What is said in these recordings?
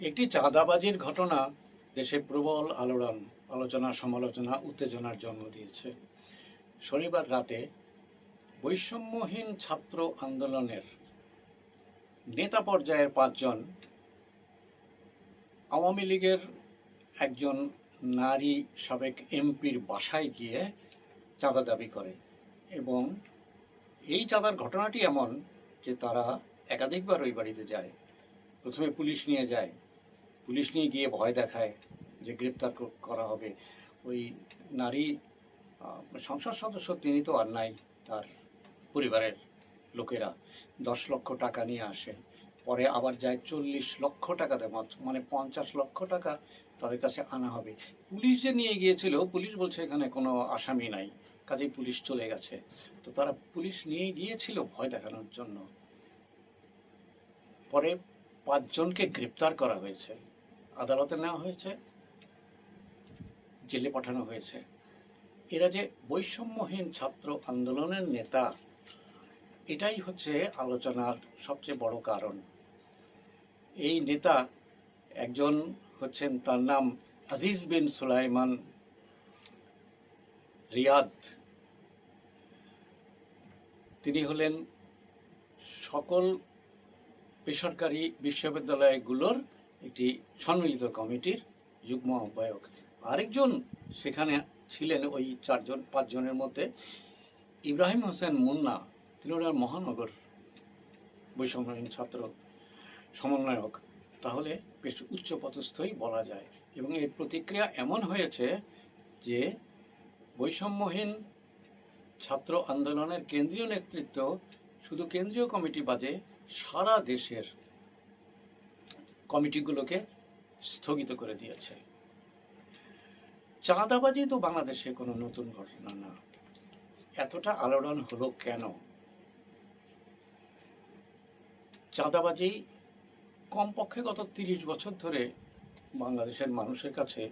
একটি চাঁদাবাজির ঘটনা দেশে প্রবল আলোড়ন, আলোচনা, সমালোচনা, উত্তেজনার জন্ম দিয়েছে। শনিবার রাতে বৈষম্যহীন ছাত্র আন্দোলনের নেতা পর্যায়ের পাঁচজন, আওয়ামী লীগের একজন নারী সাবেক এমপির বাসায় গিয়ে চাঁদা দাবি করে এবং এই চাঁদার ঘটনাটি এমন যে তারা একাধিকবার ওই বাড়িতে যায়। প্রথমে পুলিশ নিয়ে যায় পুলিশ নিয়ে গিয়ে ভয় দেখায় যে গ্রেপ্তার করা হবে। ওই নারী সংসদ সদস্য, তিনি তো আর নাই, তার পরিবারের লোকেরা। দশ লক্ষ টাকা নিয়ে আসে। পরে আবার যায় চল্লিশ লক্ষ টাকা দেয় মাত্র মানে পঞ্চাশ লক্ষ টাকা তাদের কাছে আনা হবে। পুলিশ যে নিয়ে গিয়েছিল, পুলিশ বলছে এখানে কোনো আসামি নাই, কাজেই পুলিশ চলে গেছে। তো তারা পুলিশ নিয়ে গিয়েছিল ভয় দেখানোর জন্য। পরে পাঁচজনকে গ্রেপ্তার করা হয়েছে। আদালতে নেওয়া হয়েছে, জেলে পাঠানো হয়েছে। এরা যে বৈষম্যহীন ছাত্র আন্দোলনের নেতা, এটাই হচ্ছে আলোচনার সবচেয়ে বড় কারণ। এই নেতা একজন হচ্ছেন তার নাম আজিজ বিন সুলাইমান রিয়াদ। তিনি হলেন সকল বেসরকারি বিশ্ববিদ্যালয়গুলোর একটি সম্মিলিত কমিটির যুগ্ম আহ্বায়ক। আরেকজন সেখানে ছিলেন ওই চারজন, পাঁচজনের মধ্যে ইব্রাহিম হোসেন মুন্না হলেন মহানগর বৈষম্যহীন ছাত্র সমন্বয়ক। তাহলে বেশ উচ্চ পদস্থই বলা যায় এবং এর প্রতিক্রিয়া এমন হয়েছে যে বৈষম্যহীন ছাত্র আন্দোলনের কেন্দ্রীয় নেতৃত্ব শুধু কেন্দ্রীয় কমিটি বাজে সারা দেশের কমিটিগুলোকে স্থগিত করে দিয়েছে। চাঁদাবাজি তো বাংলাদেশে কোনো নতুন ঘটনা না। এতটা আলোড়ন হলো কেন? চাঁদাবাজি কমপক্ষে গত তিরিশ বছর ধরে বাংলাদেশের মানুষের কাছে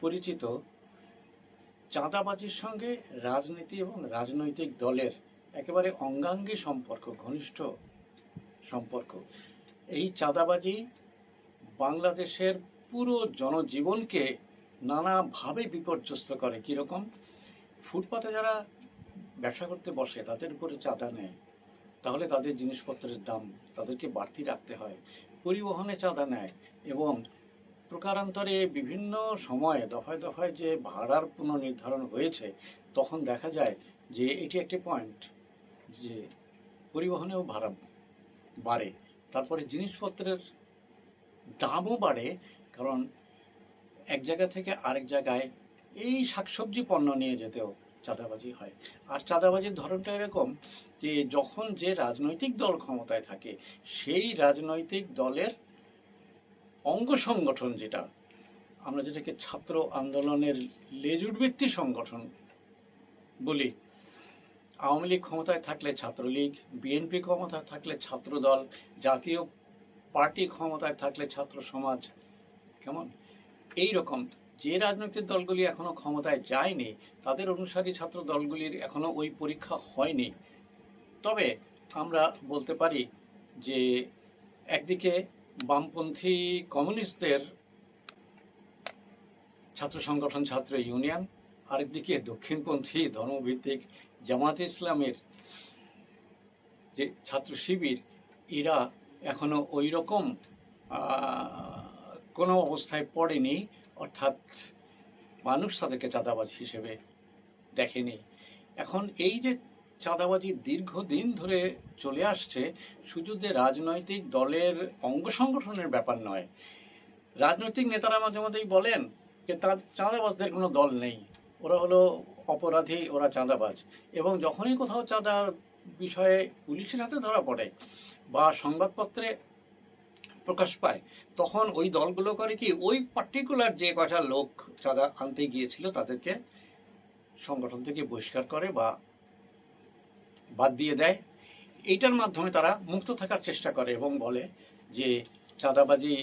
পরিচিত। চাঁদাবাজির সঙ্গে রাজনীতি এবং রাজনৈতিক দলের একেবারে অঙ্গাঙ্গী সম্পর্ক, ঘনিষ্ঠ সম্পর্ক। এই চাঁদাবাজি বাংলাদেশের পুরো জনজীবনকে নানাভাবে বিপর্যস্ত করে কীরকম? ফুটপাতে যারা ব্যবসা করতে বসে, তাদের উপরে চাঁদা নেয়। তাহলে তাদের জিনিসপত্রের দাম তাদেরকে বাড়তি রাখতে হয়। পরিবহনে চাঁদা নেয় এবং প্রকারান্তরে বিভিন্ন সময়ে, দফায় দফায় যে ভাড়ার পুনর্নির্ধারণ হয়েছে, তখন দেখা যায় যে এটি একটি পয়েন্ট যে পরিবহনেও ভাড়া বাড়ে। তারপরে জিনিসপত্রের দামও বাড়ে, কারণ এক জায়গা থেকে আরেক জায়গায় এই শাকসবজি পণ্য নিয়ে যেতেও চাঁদাবাজি হয়। আর চাঁদাবাজির ধরনটা এরকম যে, যখন যে রাজনৈতিক দল ক্ষমতায় থাকে, সেই রাজনৈতিক দলের অঙ্গ সংগঠন যেটা, আমরা যেটাকে ছাত্র আন্দোলনের লেজুড়ভিত্তি সংগঠন বলি, আওয়ামী লীগ ক্ষমতায় থাকলে ছাত্রলীগ, বিএনপি ক্ষমতায় থাকলে ছাত্রদল, জাতীয় পার্টি ক্ষমতায় থাকলে ছাত্র সমাজ কেমন? এই রকম যে রাজনৈতিক দলগুলি এখনও ক্ষমতায় যায়নি, তাদের অনুসারী ছাত্র দলগুলির এখনও ওই পরীক্ষা হয়নি। তবে আমরা বলতে পারি যে একদিকে বামপন্থী কমিউনিস্টদের ছাত্র সংগঠন ছাত্র ইউনিয়ন, আরেকদিকে দক্ষিণপন্থী ধর্মভিত্তিক জামাত ইসলামের যে ছাত্র শিবির, এরা এখনও ওই রকম কোনো অবস্থায় পড়েনি, অর্থাৎ মানুষ তাদেরকে চাঁদাবাজ হিসেবে দেখেনি। এখন এই যে চাঁদাবাজি দীর্ঘদিন ধরে চলে আসছে, শুধু যে রাজনৈতিক দলের অঙ্গ সংগঠনের ব্যাপার নয়, রাজনৈতিক নেতারা মাঝে মধ্যেই বলেন যে তার চাঁদাবাজদের কোনো দল নেই, ওরা হলো অপরাধী, ওরা চাঁদাবাজ। এবং যখনই কোথাও চাঁদা বিষয়ে পুলিশের হাতে ধরা পড়ে বা সংবাদপত্রে প্রকাশ পায়, তখন ওই দলগুলো করে কি ওই পার্টিকুলার যে কটা লোক চাঁদা আনতে গিয়েছিল তাদেরকে সংগঠন থেকে বহিষ্কার করে বা বাদ দিয়ে দেয়। এইটার মাধ্যমে তারা মুক্ত থাকার চেষ্টা করে এবং বলে যে চাঁদাবাজি,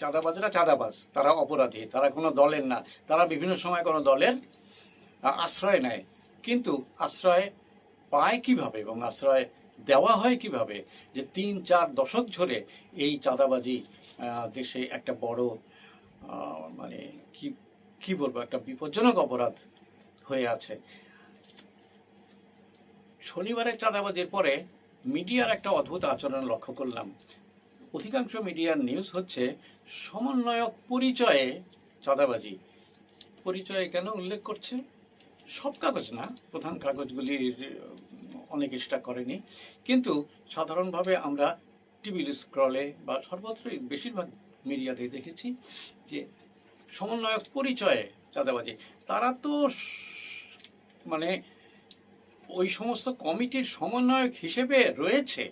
চাঁদাবাজরা চাঁদাবাজ, তারা অপরাধী, তারা কোনো দলের না, তারা বিভিন্ন সময় কোনো দলের আশ্রয় নেয়। কিন্তু আশ্রয় পায় কীভাবে এবং আশ্রয় দেওয়া হয় কীভাবে? যে তিন, চার দশক ধরে এই চাঁদাবাজি দেশে একটা বড় মানে কি কি বলব, একটা বিপজ্জনক অপরাধ হয়ে আছে। শনিবারের চাঁদাবাজির পরে মিডিয়ার একটা অদ্ভুত আচরণ লক্ষ্য করলাম। অধিকাংশ মিডিয়ার নিউজ হচ্ছে সমন্বয়ক পরিচয়ে চাঁদাবাজি। পরিচয়ে কেন উল্লেখ করছে সব কাগজ না, প্রধান কাগজগুলি অনেকে সেটা করেনি। কিন্তু সাধারণভাবে আমরা টিভি স্ক্রলে বা সর্বত্রই বেশিরভাগ মিডিয়াতে দেখেছি যে সমন্বয়ক পরিচয়ে চাঁদাবাজি, তারা তো মানে ওই সমস্ত কমিটির সমন্বয়ক হিসেবে রয়েছে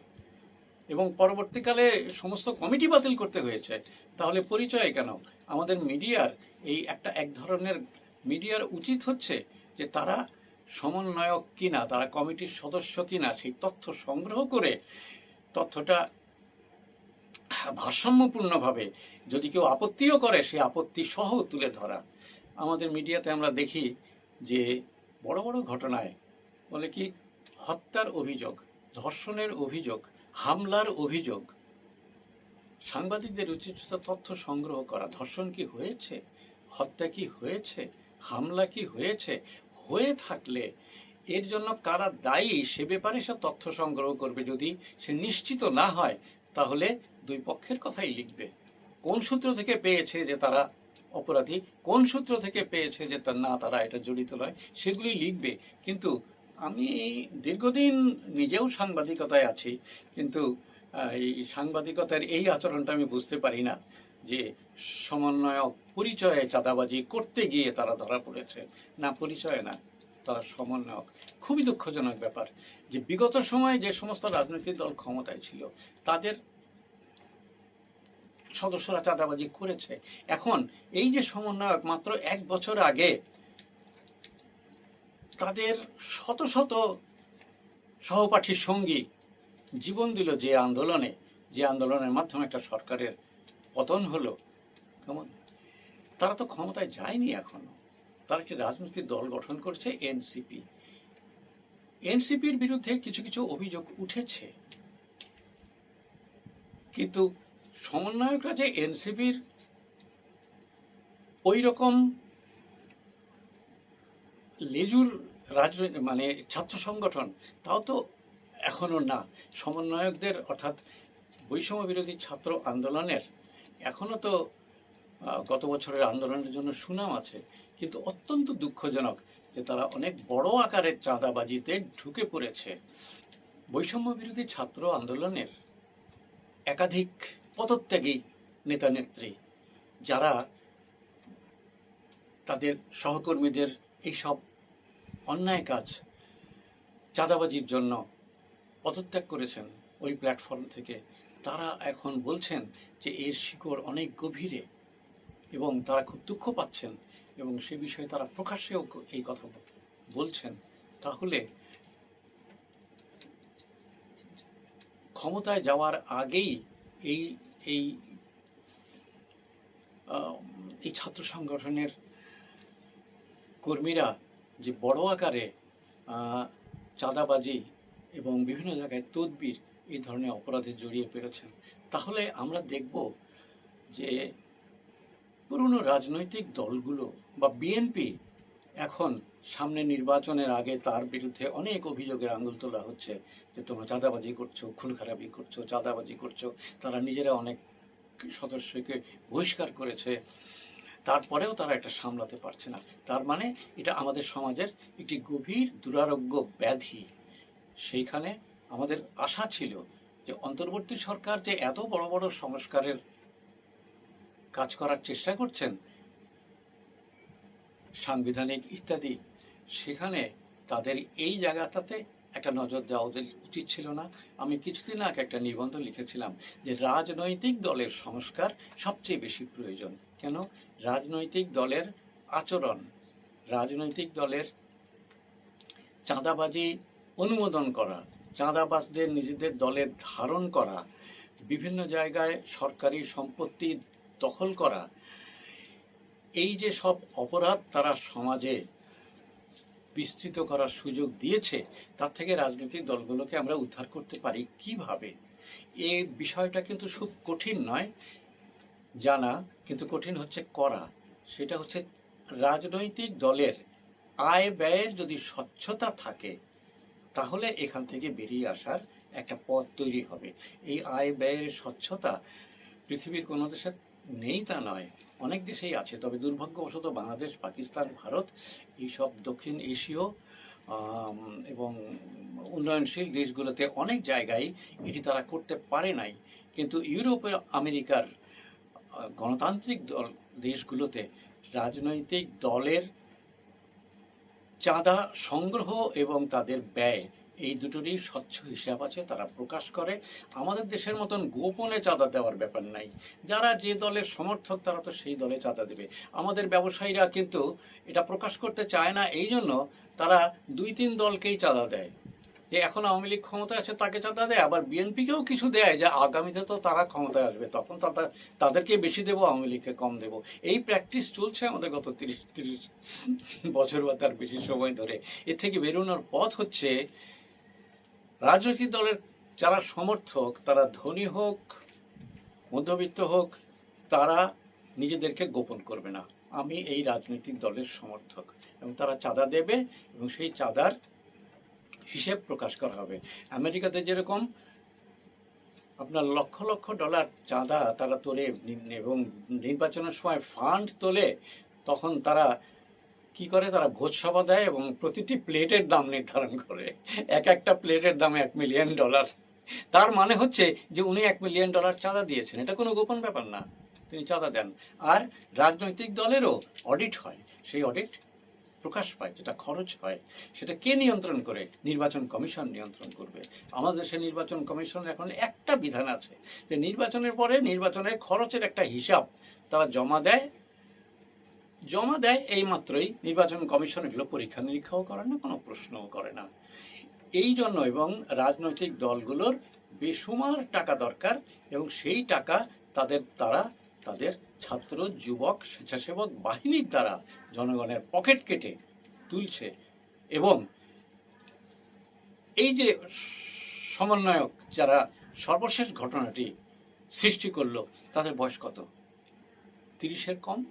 এবং পরবর্তীকালে সমস্ত কমিটি বাতিল করতে হয়েছে। তাহলে পরিচয় কেন? আমাদের মিডিয়ার এই একটা এক ধরনের, মিডিয়ার উচিত হচ্ছে যে তারা সমন্বয়ক কিনা, তারা কমিটির সদস্য কিনা, সেই তথ্য সংগ্রহ করে তথ্যটা ভারসাম্যপূর্ণভাবে যদি কেউ আপত্তিও করে, সে আপত্তি সহ তুলে ধরা। আমাদের মিডিয়াতে আমরা দেখি যে বড় বড় ঘটনায় বলে কি, হত্যার অভিযোগ, ধর্ষণের অভিযোগ, হামলার অভিযোগ। সাংবাদিকদের উচিত তথ্য সংগ্রহ করা, ধর্ষণ কি হয়েছে, হত্যা কি হয়েছে, হামলা কি হয়েছে হয়ে থাকলে এর জন্য কারা দায়ী সে ব্যাপারে সে তথ্য সংগ্রহ করবে। যদি সে নিশ্চিত না হয়, তাহলে দুই পক্ষের কথাই লিখবে। কোন সূত্র থেকে পেয়েছে যে তারা অপরাধী? কোন সূত্র থেকে পেয়েছে যে তার না, তারা এটা জড়িত নয়, সেগুলি লিখবে। কিন্তু আমি দীর্ঘদিন নিজেও সাংবাদিকতায় আছি, কিন্তু এই সাংবাদিকতার এই আচরণটা আমি বুঝতে পারি না। যে সমন্বয়ক পরিচয়ে চাঁদাবাজি করতে গিয়ে তারা ধরা পড়েছে। না পরিচয় না, তারা সমন্বয়ক। খুবই দুঃখজনক ব্যাপার যে বিগত সময়ে যে সমস্ত রাজনৈতিক দল ক্ষমতায় ছিল, তাদের সদস্যরা চাঁদাবাজি করেছে। এখন এই যে সমন্বয়ক মাত্র এক বছর আগে তাদের শত শত সহপাঠীর সঙ্গী জীবন দিল যে আন্দোলনে, যে আন্দোলনের মাধ্যমে একটা সরকারের পতন হলো। কেমন? তারা তো ক্ষমতায় যায়নি এখনও। তারা একটি রাজনৈতিক দল গঠন করছে? এনসিপি। এনসিপির বিরুদ্ধে কিছু কিছু অভিযোগ উঠেছে। কিন্তু সমন্বয়করা যে এনসিপির ওই রকম লেজুর রাজনৈতিক মানে ছাত্র সংগঠন, তাও তো এখনও না। সমন্বয়কদের, অর্থাৎ বৈষম্য বিরোধী ছাত্র আন্দোলনের এখনও তো গত বছরের আন্দোলনের জন্য সুনাম আছে, কিন্তু অত্যন্ত দুঃখজনক যে তারা অনেক বড় আকারের চাঁদাবাজিতে ঢুকে পড়েছে। বৈষম্য বিরোধী ছাত্র আন্দোলনের একাধিক পদত্যাগী নেতা নেত্রী, যারা তাদের সহকর্মীদের এইসব অন্যায় কাজ চাঁদাবাজির জন্য পদত্যাগ করেছেন ওই প্ল্যাটফর্ম থেকে। তারা এখন বলছেন যে এর শিকড় অনেক গভীরে এবং তারা খুব দুঃখ পাচ্ছেন এবং সে বিষয়ে তারা প্রকাশ্যেও এই কথা বলছেন। তাহলে ক্ষমতায় যাওয়ার আগেই এই এই এই ছাত্র সংগঠনের কর্মীরা যে বড় আকারে চাঁদাবাজি এবং বিভিন্ন জায়গায় তদবির এই ধরনের অপরাধে জড়িয়ে পেরেছেন তাহলে আমরা দেখব যে পুরনো রাজনৈতিক দলগুলো বা বিএনপি এখন সামনে নির্বাচনের আগে তার বিরুদ্ধে অনেক অভিযোগের আঙুল তোলা হচ্ছে যে তোমরা চাঁদাবাজি করছ, খুন খারাপি করছ, চাঁদাবাজি করছ, তারা নিজেরা অনেক সদস্যকে বহিষ্কার করেছে, তারপরেও তারা এটা সামলাতে পারছে না। তার মানে এটা আমাদের সমাজের একটি গভীর দুরারোগ্য ব্যাধি। সেইখানে আমাদের আশা ছিল যে অন্তর্বর্তী সরকার যে এত বড় বড় সংস্কারের কাজ করার চেষ্টা করছেন, সাংবিধানিক ইত্যাদি, সেখানে তাদের এই জায়গাটাতে একটা নজর দেওয়া উচিত ছিল না। আমি কিছুদিন আগে একটা নিবন্ধ লিখেছিলাম যে রাজনৈতিক দলের সংস্কার সবচেয়ে বেশি প্রয়োজন। কেন? রাজনৈতিক দলের আচরণ, রাজনৈতিক দলের চাঁদাবাজি অনুমোদন করা চাঁদাবাজদের নিজেদের দলে ধারণ করা, বিভিন্ন জায়গায় সরকারি সম্পত্তি দখল করা, এই যে সব অপরাধ তারা সমাজে বিস্তৃত করার সুযোগ দিয়েছে, তার থেকে রাজনৈতিক দলগুলোকে আমরা উদ্ধার করতে পারি কীভাবে? এই বিষয়টা কিন্তু খুব কঠিন নয়, জানা, কিন্তু কঠিন হচ্ছে করা। সেটা হচ্ছে রাজনৈতিক দলের আয় ব্যয়ের যদি স্বচ্ছতা থাকে তাহলে এখান থেকে বেরিয়ে আসার একটা পথ তৈরি হবে। এই আয় ব্যয়ের স্বচ্ছতা পৃথিবীর কোনো দেশে নেই তা নয়, অনেক দেশেই আছে। তবে দুর্ভাগ্যবশত বাংলাদেশ, পাকিস্তান, ভারত, এইসব দক্ষিণ এশীয় এবং উন্নয়নশীল দেশগুলোতে অনেক জায়গায় এটি তারা করতে পারে নাই। কিন্তু ইউরোপে, আমেরিকার গণতান্ত্রিক দল, দেশগুলোতে রাজনৈতিক দলের চাঁদা সংগ্রহ এবং তাদের ব্যয়, এই দুটোরই স্বচ্ছ হিসাব আছে, তারা প্রকাশ করে। আমাদের দেশের মতন গোপনে চাঁদা দেওয়ার ব্যাপার নাই। যারা যে দলের সমর্থক, তারা তো সেই দলে চাঁদা দেবে। আমাদের ব্যবসায়ীরা কিন্তু এটা প্রকাশ করতে চায় না এই জন্য তারা দুই তিন দলকেই চাঁদা দেয়। যে এখন আওয়ামী লীগ ক্ষমতায় আছে, তাকে চাঁদা দেয়। আবার বিএনপিকেও কিছু দেয় যে আগামীতে তো তারা ক্ষমতায় আসবে, তখন তারা তাদেরকে বেশি দেবো, আওয়ামী লীগকে কম দেবো। এই প্র্যাকটিস চলছে আমাদের গত তিরিশ তিরিশ বছর বা তার বেশি সময় ধরে। এর থেকে বেরোনোর পথ হচ্ছে রাজনৈতিক দলের যারা সমর্থক, তারা ধনী হোক, মধ্যবিত্ত হোক, তারা নিজেদেরকে গোপন করবে না। আমি এই রাজনৈতিক দলের সমর্থক এবং তারা চাঁদা দেবে এবং সেই চাঁদার হিসেব প্রকাশ করা হবে। আমেরিকাতে যেরকম আপনার লক্ষ লক্ষ ডলার চাঁদা তারা তোলে এবং নির্বাচনের সময় ফান্ড তোলে, তখন তারা কি করে? তারা ভোজসভা দেয় এবং প্রতিটি প্লেটের দাম নির্ধারণ করে। এক একটা প্লেটের দাম এক মিলিয়ন ডলার। তার মানে হচ্ছে যে উনি এক মিলিয়ন ডলার চাঁদা দিয়েছেন। এটা কোনো গোপন ব্যাপার না। তিনি চাঁদা দেন। আর রাজনৈতিক দলেরও অডিট হয়। সেই অডিট প্রকাশ পায়, যেটা খরচ হয়, সেটা কে নিয়ন্ত্রণ করে? নির্বাচন কমিশন নিয়ন্ত্রণ করবে। আমাদের দেশে নির্বাচন কমিশনের এখন একটা বিধান আছে, যে নির্বাচনের পরে নির্বাচনের খরচের একটা হিসাব তারা জমা দেয়। জমা দেয় এই মাত্রই নির্বাচন কমিশন এগুলো পরীক্ষা নিরীক্ষাও করে না, কোনো প্রশ্নও করে না। এই জন্য এবং রাজনৈতিক দলগুলোর বেসুমার টাকা দরকার এবং সেই টাকা তাদের, তারা তাদের ছাত্র, যুবক, স্বেচ্ছাসেবক বাহিনীর দ্বারা জনগণের পকেট কেটে তুলছে এবং এই যে সমন্বয়ক যারা সর্বশেষ ঘটনাটি সৃষ্টি করল, তাদের বয়স কত? তিরিশের কম?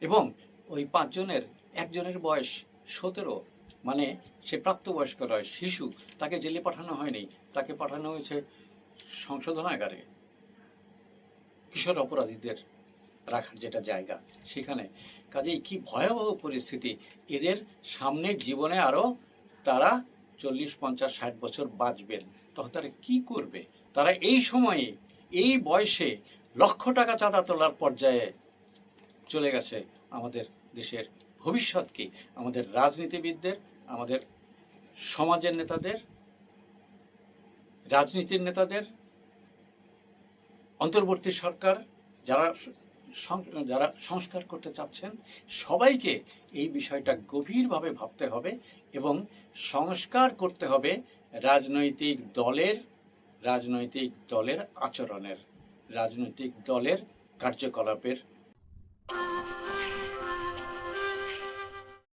এবং ওই পাঁচজনের, একজনের বয়স সতেরো মানে সে প্রাপ্তবয়স্ক নয়, শিশু, তাকে জেলে পাঠানো হয়নি, তাকে পাঠানো হয়েছে সংশোধনাগারে। কিশোর অপরাধীদের রাখার যেটা জায়গা সেখানে। কাজেই কি ভয়াবহ পরিস্থিতি। এদের সামনে জীবনে আরও তারা চল্লিশ, পঞ্চাশ, ষাট বছর বাঁচবেন। তখন তারা কি করবে? তারা এই সময়ে, এই বয়সে লক্ষ টাকা চাঁদা তোলার পর্যায়ে চলে গেছে আমাদের দেশের ভবিষ্যৎ কি? আমাদের রাজনীতিবিদদের, আমাদের সমাজের নেতাদের, রাজনীতির নেতাদের অন্তর্বর্তী সরকার যারা যারা সংস্কার করতে চাচ্ছেন, সবাইকে এই বিষয়টা গভীরভাবে ভাবতে হবে এবং সংস্কার করতে হবে রাজনৈতিক দলের রাজনৈতিক দলের আচরণের, রাজনৈতিক দলের কার্যকলাপের